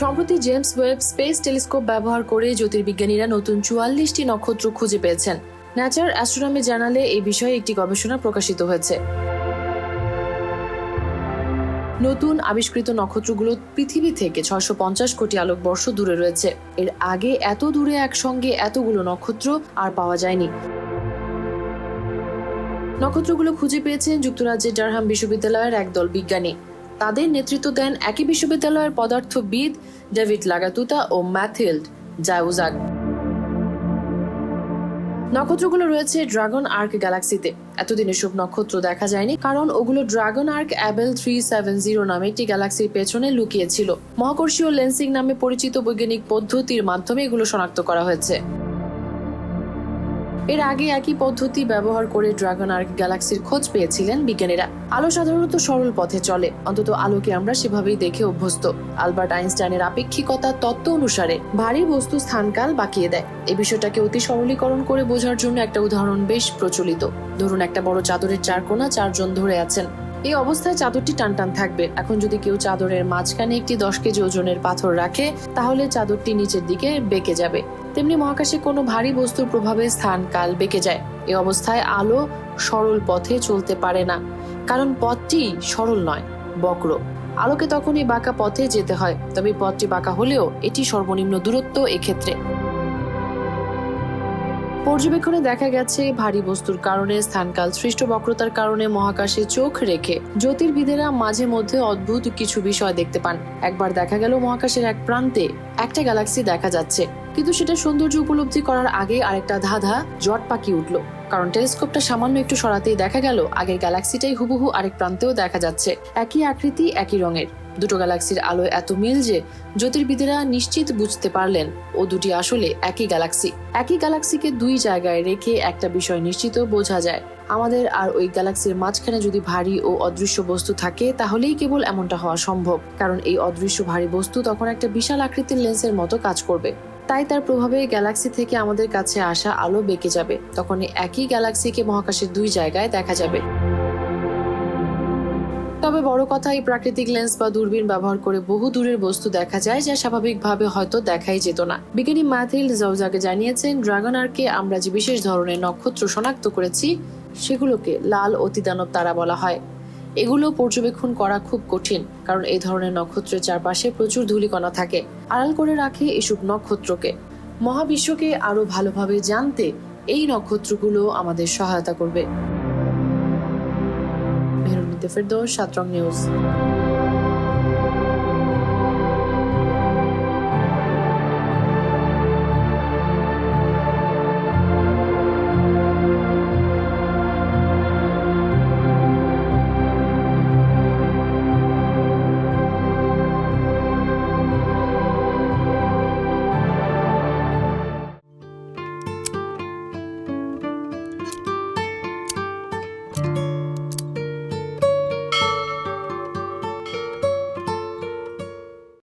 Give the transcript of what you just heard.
সম্প্রতি James Webb space telescope ব্যবহার করে জ্যোতির্বিজ্ঞানীরা নতুন চুয়াল্লিশটি নক্ষত্র খুঁজে পেয়েছেন। ন্যাচার অ্যাস্ট্রোনমি জার্নালে এই বিষয়ে একটি গবেষণা প্রকাশিত হয়েছে। নতুন আবিষ্কৃত নক্ষত্রগুলো পৃথিবী থেকে ছয়শো পঞ্চাশ কোটি আলোকবর্ষ দূরে রয়েছে। এর আগে এত দূরে একসঙ্গে এতগুলো নক্ষত্র আর পাওয়া যায়নি। নক্ষত্রগুলো খুঁজে পেয়েছেন যুক্তরাজ্যের ডারহাম বিশ্ববিদ্যালয়ের একদল বিজ্ঞানী। তাদের নেতৃত্ব দেন একই বিশ্ববিদ্যালয়ের পদার্থবিদ ডেভিড লাগাতুতা ও ম্যাথিল্ড জাউজাগ নক্ষত্রগুলো রয়েছে ড্রাগন আর্ক গ্যালাক্সিতে। এতদিন এসব নক্ষত্র দেখা যায়নি, কারণ ওগুলো Dragon Arc Abell three seven zero নামে একটি গ্যালাক্সির পেছনে লুকিয়েছিল। মহাকর্ষীয় লেন্সিং নামে পরিচিত বৈজ্ঞানিক পদ্ধতির মাধ্যমে এগুলো শনাক্ত করা হয়েছে। এর আগে একই পদ্ধতি ব্যবহার করে ড্রাগন আর্ক গ্যালাক্সির খোঁজ পেয়েছিলেন বিজ্ঞানীরা। আলো সাধারণত সরল পথে চলে, অন্তত আলোকে আমরা সেভাবেই দেখে অভ্যস্ত। আলবার্ট আইনস্টাইনের আপেক্ষিকতা তত্ত্ব অনুসারে ভারী বস্তু স্থানকাল বাকিয়ে দেয়। এই বিষয়টাকে অতি সরলীকরণ করে বোঝার জন্য একটা উদাহরণ বেশ প্রচলিত। ধরুন একটা বড় চাদরের চার কোণা চারজন ধরে আছেন। এই অবস্থায় চাদরটি টানটান থাকবে। এখন যদি কেউ চাদরের মাঝখানে একটি দশ কেজি ওজনের পাথর রাখে, তাহলে চাদরটি নিচের দিকে বেঁকে যাবে। তেমনি মহাকাশে কোনো ভারী বস্তুর প্রভাবে স্থান কাল বেঁকে যায়। এ অবস্থায় আলো সরল পথে চলতে পারে না, কারণ পথটি সরল নয়, বক্র। আলোকে তখনই বাঁকা পথে যেতে হয়, তবে পথটি বাঁকা হলেও এটি সর্বনিম্ন দূরত্ব এক্ষেত্রে। পর্যবেক্ষণে দেখা গেছে, ভারী বস্তুর কারণে স্থানকাল সৃষ্ট বক্রতার কারণে মহাকাশে চোখ রেখে জ্যোতির্বিদেরা মাঝে মধ্যে অদ্ভুত কিছু বিষয় দেখতে পান। একবার দেখা গেল মহাকাশের এক প্রান্তে একটা গ্যালাক্সি দেখা যাচ্ছে। কিন্তু সেটা সৌন্দর্য উপলব্ধি করার আগে আরেকটা ধাঁধা জট পাকি উঠল। কারণ টেলিস্কোপটা সামান্য একটু সরাতেই দেখা গেল, আগের গ্যালাক্সিটাই হুবহু আরেক প্রান্তেও দেখা যাচ্ছে। একই আকৃতি, একই রঙের। দুটো গ্যালাক্সির আলো এত মিল যে জ্যোতির্বিদেরা নিশ্চিত বুঝতে পারলেন ও দুটি আসলে একই গ্যালাক্সি। একই গ্যালাক্সিকে দুই জায়গায় রেখে একটা বিষয় নিশ্চিত বোঝা যায়। আমাদের আর ওই গ্যালাক্সির মাঝখানে যদি ভারী ও অদৃশ্য বস্তু থাকে, তাহলেই কেবল এমনটা হওয়া সম্ভব। কারণ এই অদৃশ্য ভারী বস্তু তখন একটা বিশাল আকৃতির লেন্সের মতো কাজ করবে। তাই তার প্রভাবে গ্যালাক্সি থেকে আমাদের কাছে আসা আলো বেঁকে যাবে। তখন একই গ্যালাক্সিকে মহাকাশের দুই জায়গায় দেখা যাবে। তবে বড় কথা, এই প্রাকৃতিক লেন্স বা দূরবীন ব্যবহার করে বহু দূরের বস্তু দেখা যায় যা স্বাভাবিকভাবে হয়তো দেখাই যেত না। বিজ্ঞানী ম্যাথিল জৌজাকে জানিয়েছেন, ড্রাগন আর্কে আমরা যে বিশেষ ধরনের নক্ষত্র শনাক্ত করেছি, সেগুলোকে লাল অতিদানব তারা বলা হয়। এগুলো পর্যবেক্ষণ করা খুব কঠিন, কারণ এই ধরনের নক্ষত্রের চারপাশে প্রচুর ধূলিকণা থাকে। আড়াল করে রাখে এসব নক্ষত্রকে। মহাবিশ্বকে আরও ভালোভাবে জানতে এই নক্ষত্রগুলো আমাদের সহায়তা করবে। ফেরদৌস সাতরং নিউজ।